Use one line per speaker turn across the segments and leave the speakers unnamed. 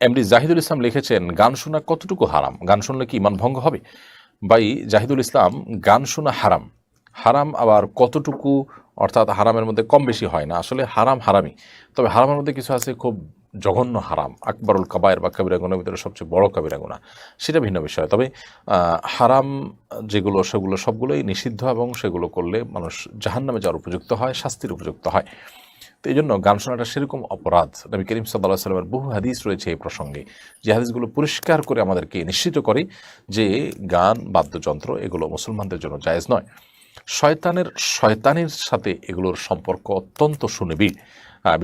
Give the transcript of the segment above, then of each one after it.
MD Zahidul ইসলাম লিখেছেন, গান শোনা কতটুকু হারাম? গান শুনলে কি ইমান ভঙ্গ হবে? বাই জাহিদুল ইসলাম, গান শোনা হারাম। হারাম আবার কতটুকু? অর্থাৎ হারামের মধ্যে কম বেশি হয় না। আসলে হারাম হারামই। তবে হারামের মধ্যে কিছু আছে খুব জঘন্য হারাম। আকবরুল কাবায়ের বা কাবিরা ভিতরে সবচেয়ে বড় কাবিরা গুণা। সেটা ভিন্ন বিষয়। তবে হারাম যেগুলো, সেগুলো সবগুলোই নিষিদ্ধ এবং সেগুলো করলে মানুষ জাহান্নামে যাওয়ার উপযুক্ত হয়, শাস্তির উপযুক্ত হয়। তো এই জন্য গান শোনাটা সেরকম অপরাধ। নবী করিম সাল্লাহ সাল্লামের বহু হাদিস রয়েছে এই প্রসঙ্গে। যে হাদিসগুলো পরিষ্কার করে আমাদেরকে নিশ্চিত করে যে গান, বাদ্যযন্ত্র এগুলো মুসলমানদের জন্য জায়েজ নয়। শয়তানের শয়তানের সাথে এগুলোর সম্পর্ক অত্যন্ত সুনিবিড়।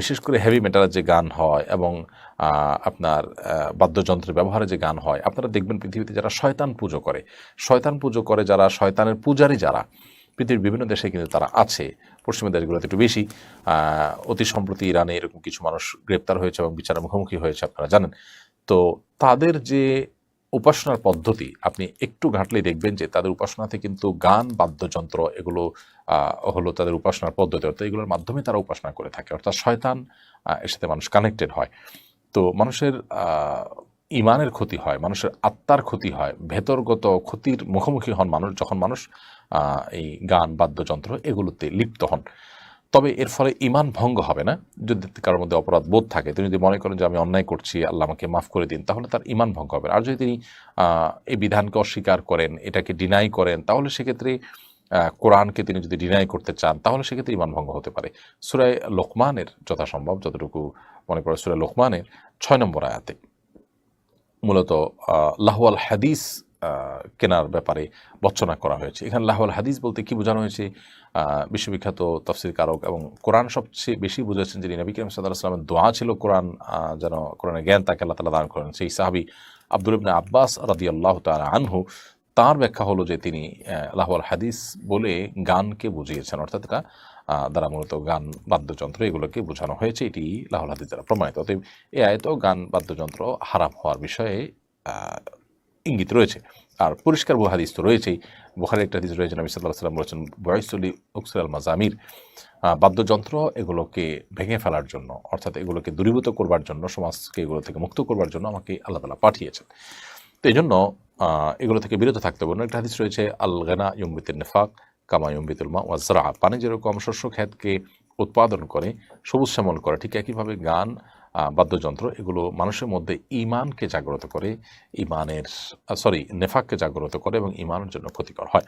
বিশেষ করে হেভি মেটালের যে গান হয় এবং আপনার বাদ্যযন্ত্রের ব্যবহারে যে গান হয়, আপনারা দেখবেন পৃথিবীতে যারা শয়তান পুজো করে, শয়তান পুজো করে যারা, শয়তানের পূজারী যারা, পৃথিবীর বিভিন্ন দেশে কিন্তু তারা আছে। পশ্চিমা দেশগুলোতে একটু বেশি অতি সম্প্রতি ইরানে এরকম কিছু মানুষ গ্রেপ্তার হয়েছে এবং বিচারের মুখোমুখি হয়েছে, আপনারা জানেন। তো তাদের যে উপাসনার পদ্ধতি, আপনি একটু ঘাঁটলেই দেখবেন যে তাদের উপাসনাতে কিন্তু গান, বাদ্যযন্ত্র এগুলো হলো তাদের উপাসনার পদ্ধতি, অর্থাৎ এগুলোর মাধ্যমে তারা উপাসনা করে থাকে। অর্থাৎ শয়তান এর সাথে মানুষ কানেক্টেড হয়। তো মানুষের ইমানের ক্ষতি হয়, মানুষের আত্মার ক্ষতি হয়, ভেতরগত ক্ষতির মুখোমুখি হন মানুষ, যখন মানুষ এই গান, বাদ্যযন্ত্র এগুলোতে লিপ্ত হন। তবে এর ফলে ইমান ভঙ্গ হবে না। যদি কারোর মধ্যে অপরাধ বোধ থাকে, তিনি যদি মনে করেন যে আমি অন্যায় করছি, আল্লাহ আমাকে মাফ করে দিন, তাহলে তার ইমান ভঙ্গ হবে আর যদি তিনি এই বিধানকে অস্বীকার করেন, এটাকে ডিনাই করেন, তাহলে সেক্ষেত্রে কোরআনকে তিনি যদি ডিনাই করতে চান, তাহলে সেক্ষেত্রে ইমান ভঙ্গ হতে পারে। সুরায় লোকমানের যথাসম্ভব, যতটুকু মনে পড়ে, সুরায় লোকমানের ছয় নম্বর আয়াতে। মূলত লাহওয়াল হাদিস কেনার ব্যাপারে বচ্চনা করা হয়েছে। এখানে লাহওয়াল হাদিস বলতে কি বোঝানো হয়েছে? বিশ্ববিখ্যাত তফসির কারক এবং কোরআন সবচেয়ে বেশি বুঝেছেন যিনি নবী করিম সাল্লাহ আসলামের দোয়া ছিল কোরআন যেন কোরআনের জ্ঞান তাকে আল্লাহ তালা দান করেন। সেই সাহাবি আব্দুল ইবনে আব্বাস রাদি আল্লাহ তালা আনহু তার ব্যাখ্যা হলো যে তিনি লাহওয়াল হাদিস বলে গানকে বুঝিয়েছেন, অর্থাৎ এটা দ্বারা মূলত গান, বাদ্যযন্ত্র এগুলোকে বোঝানো হয়েছে। এটি লাহুল হাদিস দ্বারা প্রমাণিত। অতএব এই আয়ত গান, বাদ্যযন্ত্র হারাম হওয়ার বিষয়ে ইঙ্গিত রয়েছে। আর পরিষ্কার বহু হাদিস তো রয়েছেই। বোখারি একটা হাদিস রয়েছে, নবী সাল্লাহ সাল্লাম বলেছেন বয়সলি উকসুল মাজামির। বাদ্যযন্ত্র এগুলোকে ভেঙে ফেলার জন্য, অর্থাৎ এগুলোকে দূরীভূত করবার জন্য, সমাজকে এগুলো থেকে মুক্ত করবার জন্য আমাকে আল্লাহ তালা পাঠিয়েছেন। তো এই জন্য এগুলো থেকে বিরত থাকতে হবে। একটা হাদিস রয়েছে আল গেনা ইম্বিতুল নেফাক কামা ইম্বিতুল মা ওয়াজরা পানি যেরকম শস্য খ্যাতকে উৎপাদন করে, সবুজ শ্যামল করে, ঠিক একইভাবে গান বাদ্যযন্ত্র এগুলো মানুষের মধ্যে ইমানকে জাগ্রত করে ইমানের সরি, নেফাককে জাগ্রত করে এবং ইমানের জন্য ক্ষতিকর হয়।